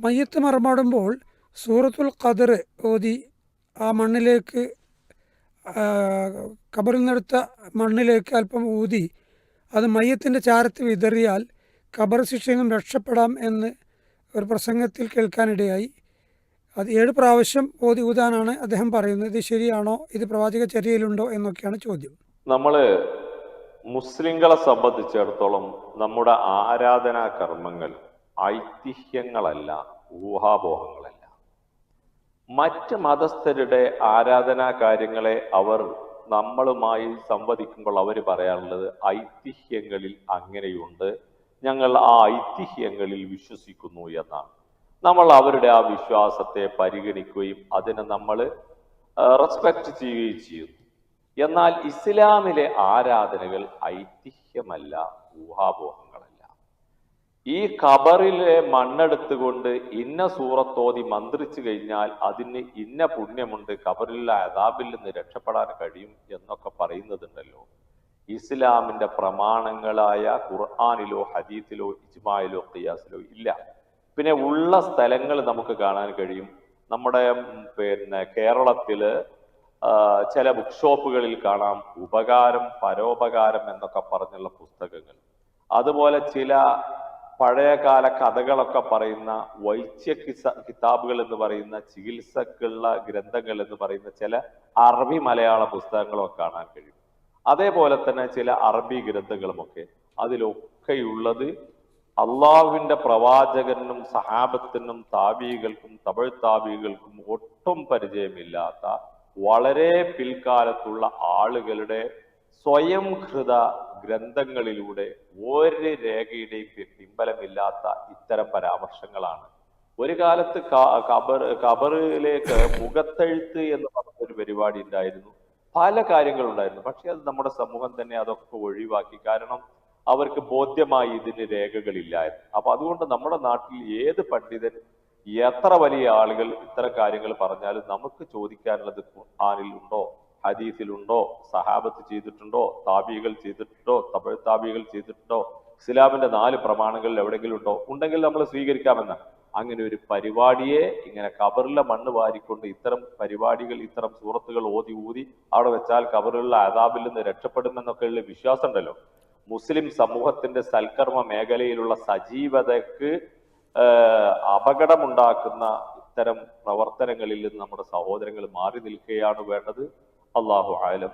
മയ്യത്ത് മറമാടുമ്പോൾ സൂറത്തുൽ ഖദർ ഓതി ആ മണ്ണിലേക്ക് കബറിൽ നിന്നെടുത്ത മണ്ണിലേക്ക് അല്പം ഊതി അത് മയ്യത്തിന്റെ ചാരത്ത് വിതറിയാൽ കബർ ശിക്ഷയിൽ നിന്നും രക്ഷപ്പെടാം എന്ന് ഒരു പ്രസംഗത്തിൽ കേൾക്കാനിടയായി. അത് ഏഴ് പ്രാവശ്യം ഓതി ഊതാനാണ് അദ്ദേഹം പറയുന്നത്. ഇത് ശരിയാണോ? ഇത് പ്രവാചക ചര്യയിലുണ്ടോ? എന്നൊക്കെയാണ് ചോദ്യം. നമ്മൾ മുസ്ലിങ്ങളെ സംബന്ധിച്ചിടത്തോളം നമ്മുടെ ആരാധനാ കർമ്മങ്ങൾ ഐതിഹ്യങ്ങളല്ല ഊഹാപോഹങ്ങളല്ല. മറ്റ് മതസ്ഥരുടെ ആരാധനാ കാര്യങ്ങളെ അവർ നമ്മളുമായി സംവദിക്കുമ്പോൾ അവർ പറയാനുള്ളത് ഐതിഹ്യങ്ങളിൽ അങ്ങനെയുണ്ട് ഞങ്ങൾ ആ ഐതിഹ്യങ്ങളിൽ വിശ്വസിക്കുന്നു എന്നാണ്. നമ്മൾ അവരുടെ ആ വിശ്വാസത്തെ പരിഗണിക്കുകയും അതിനെ നമ്മൾ റെസ്പെക്ട് ചെയ്യുകയും ചെയ്യുന്നു. എന്നാൽ ഇസ്ലാമിലെ ആരാധനകൾ ഐതിഹ്യമല്ല ഊഹാപോഹങ്ങളല്ല. ഈ ഖബറിലെ മണ്ണെടുത്തുകൊണ്ട് ഇന്ന സൂറത്തോതി മന്ത്രിച്ചു കഴിഞ്ഞാൽ അതിന് ഇന്ന പുണ്യമുണ്ട് ഖബറിലെ അതാബിൽ നിന്ന് രക്ഷപ്പെടാൻ കഴിയും എന്നൊക്കെ പറയുന്നതുണ്ടല്ലോ ഇസ്ലാമിന്റെ പ്രമാണങ്ങളായ ഖുർആാനിലോ ഹദീത്തിലോ ഇജ്മായിലോ ഖിയാസിലോ ഇല്ല. പിന്നെ ഉള്ള സ്ഥലങ്ങൾ നമുക്ക് കാണാൻ കഴിയും. നമ്മുടെ പിന്നെ കേരളത്തിൽ ചില ബുക്ക് ഷോപ്പുകളിൽ കാണാം. ഉപകാരം പരോപകാരം എന്നൊക്കെ പറഞ്ഞുള്ള പുസ്തകങ്ങൾ. അതുപോലെ ചില പഴയകാല കഥകളൊക്കെ പറയുന്ന വൈദ്യ കിസ- കിതാബുകൾ എന്ന് പറയുന്ന ചികിത്സക്കുള്ള ഗ്രന്ഥങ്ങൾ എന്ന് പറയുന്ന ചില അറബി മലയാള പുസ്തകങ്ങളൊക്കെ കാണാൻ കഴിയും. അതേപോലെ തന്നെ ചില അറബി ഗ്രന്ഥങ്ങളുമൊക്കെ അതിലൊക്കെയുള്ളത് അള്ളാഹുവിന്റെ പ്രവാചകനും സഹാബത്തിനും താബികൾക്കും തമിഴ് താബികൾക്കും ഒട്ടും പരിചയമില്ലാത്ത വളരെ പിൽക്കാലത്തുള്ള ആളുകളുടെ സ്വയംകൃത ഗ്രന്ഥങ്ങളിലൂടെ ഒരു രേഖയുടെയും പിൻബലമില്ലാത്ത ഇത്തരം പരാമർശങ്ങളാണ്. ഒരു കാലത്ത് കബർ കബറിലേക്ക് മുഖത്തെഴുത്ത് എന്ന് പറഞ്ഞ ഒരു പരിപാടി ഉണ്ടായിരുന്നു. പല കാര്യങ്ങളുണ്ടായിരുന്നു. പക്ഷെ അത് നമ്മുടെ സമൂഹം തന്നെ അതൊക്കെ ഒഴിവാക്കി. കാരണം അവർക്ക് ബോധ്യമായി ഇതിന് രേഖകളില്ലായിരുന്നു. അപ്പൊ അതുകൊണ്ട് നമ്മുടെ നാട്ടിൽ ഏത് പണ്ഡിതൻ എത്ര വലിയ ആളുകൾ ഇത്തരം കാര്യങ്ങൾ പറഞ്ഞാലും നമുക്ക് ചോദിക്കാനുള്ളത് ഖുർആനിൽ ഉണ്ടോ ഹദീസിലുണ്ടോ സഹാബത്ത് ചെയ്തിട്ടുണ്ടോ താബികൾ ചെയ്തിട്ടുണ്ടോ തമിഴ് താബികൾ ചെയ്തിട്ടുണ്ടോ ഇസ്ലാമിന്റെ നാല് പ്രമാണങ്ങളിൽ എവിടെയെങ്കിലും ഉണ്ടോ? ഉണ്ടെങ്കിൽ നമ്മൾ സ്വീകരിക്കാമെന്ന്. അങ്ങനെ ഒരു പരിപാടിയെ ഇങ്ങനെ കബറിലെ മണ്ണ് വാരിക്കൊണ്ട് ഇത്തരം പരിപാടികൾ ഇത്തരം സൂറത്തുകൾ ഓതി ഊതി അവിടെ വെച്ചാൽ കബറിലുള്ള അതാബിൽ നിന്ന് രക്ഷപ്പെടുമെന്നൊക്കെയുള്ള വിശ്വാസം ഉണ്ടല്ലോ മുസ്ലിം സമൂഹത്തിന്റെ സൽക്കർമ്മ മേഖലയിലുള്ള സജീവതക്ക് അപകടമുണ്ടാക്കുന്ന ഇത്തരം പ്രവർത്തനങ്ങളിൽ നിന്ന് നമ്മുടെ സഹോദരങ്ങൾ മാറി നിൽക്കുകയാണ് വേണ്ടത്. അള്ളാഹു ആലം.